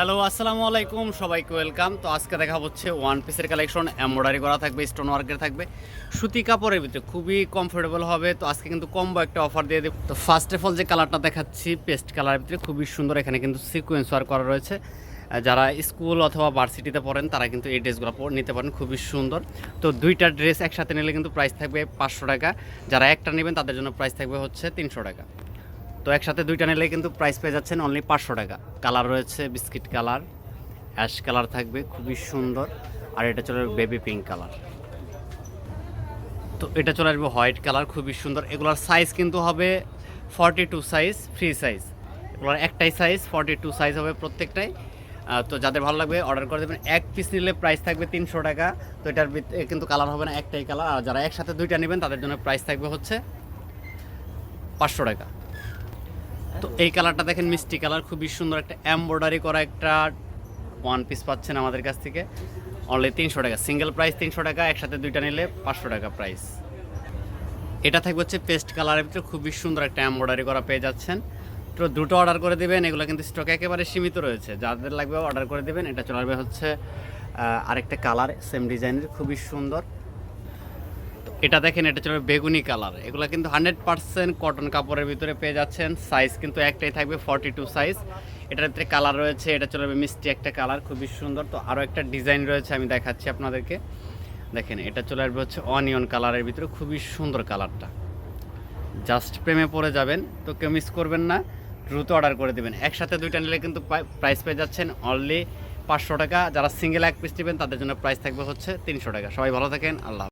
Hello, আসসালামু আলাইকুম, সবাইকে ওয়েলকাম। তো আজকে দেখা হচ্ছে ওয়ান পিসের কালেকশন এমব্রয়ডারি করা থাকবে স্টোন ওয়ার্কের থাকবে। সুতি কাপড়ের ভিতরে খুবই কমফোর্টেবল হবে, তো আজকে কিন্তু কম্বো একটা অফার দিয়ে দেব। তো ফার্স্ট অফ অল যে কালারটা দেখাচ্ছি পেস্ট কালারের ভিতরে খুবই সুন্দর এখানে কিন্তু সিকোয়েন্স ওয়ার্ক করা রয়েছে। যারা স্কুল অথবা ভার্সিটিতে পড়েন, তারা কিন্তু এই ড্রেসগুলো নিতে পারেন, খুবই সুন্দর। তো দুইটা ড্রেস একসাথে নিলে কিন্তু প্রাইস থাকবে পাঁচশো টাকা। যারা একটা নেবেন, তাদের জন্য প্রাইস থাকবে হচ্ছে তিনশো টাকা। তো একসাথে দুইটা নিলে কিন্তু প্রাইস পেয়ে যাচ্ছেন অনলি পাঁচশো টাকা। কালার রয়েছে বিস্কিট কালার অ্যাশ কালার থাকবে, খুবই সুন্দর। আর এটা চলে বেবি পিঙ্ক কালার তো এটা চলে আসবে হোয়াইট কালার খুবই সুন্দর। এগুলোর সাইজ কিন্তু হবে forty two size free size এগুলোর একটাই সাইজ ফর্টি টু সাইজ হবে প্রত্যেকটাই। তো যাদের ভালো লাগবে অর্ডার করে দেবেন। এক পিস নিলে প্রাইস থাকবে তিনশো টাকা। তো এটার কিন্তু কালার হবে না, একটাই কালার আর যারা একসাথে দুইটা নেবেন, তাদের জন্য প্রাইস থাকবে হচ্ছে পাঁচশো টাকা। তো এই কালারটা দেখেন মিষ্টি কালার খুবই সুন্দর একটা এমব্রয়ডারি করা একটা ওয়ান পিস পাচ্ছেন আমাদের কাছ থেকে। অনলি তিনশো টাকা। সিঙ্গেল প্রাইস তিনশো টাকা, একসাথে দুইটা নিলে পাঁচশো টাকা প্রাইস এটা থাকবে হচ্ছে পেস্ট কালারের ভিতরে খুবই সুন্দর একটা এমব্রয়ডারি করা পেয়ে যাচ্ছেন। তো দুটো অর্ডার করে দেবেন, এগুলো কিন্তু স্টকে একেবারে সীমিত রয়েছে। যাদের লাগবে অর্ডার করে দেবেন, এটা চলে আসবে হচ্ছে আরেকটা কালার সেম ডিজাইনের খুবই সুন্দর। এটা দেখেন, এটা চলে বেগুনি কালার। এগুলো কিন্তু হান্ড্রেড পার্সেন্ট কটন কাপড়ের ভিতরে পেয়ে যাচ্ছেন। সাইজ কিন্তু একটাই থাকবে, ফর্টি টু সাইজ। এটার ভিতরে কালার রয়েছে, এটা চলে যাবে মিষ্টি একটা কালার, খুবই সুন্দর। তো আরও একটা ডিজাইন রয়েছে, আমি দেখাচ্ছি আপনাদেরকে। দেখেন, এটা চলে আসবে হচ্ছে অনিয়ন কালারের ভিতরে, খুবই সুন্দর কালারটা। জাস্ট প্রেমে পড়ে যাবেন, তো কেউ মিস করবেন না। দ্রুত অর্ডার করে দেবেন। একসাথে দুইটা নিলে কিন্তু প্রাইস পেয়ে যাচ্ছেন অনলি পাঁচশো টাকা। যারা সিঙ্গেল এক পিস নেবেন, তাদের জন্য প্রাইস থাকবে হচ্ছে তিনশো টাকা। সবাই ভালো থাকেন, আল্লাহ।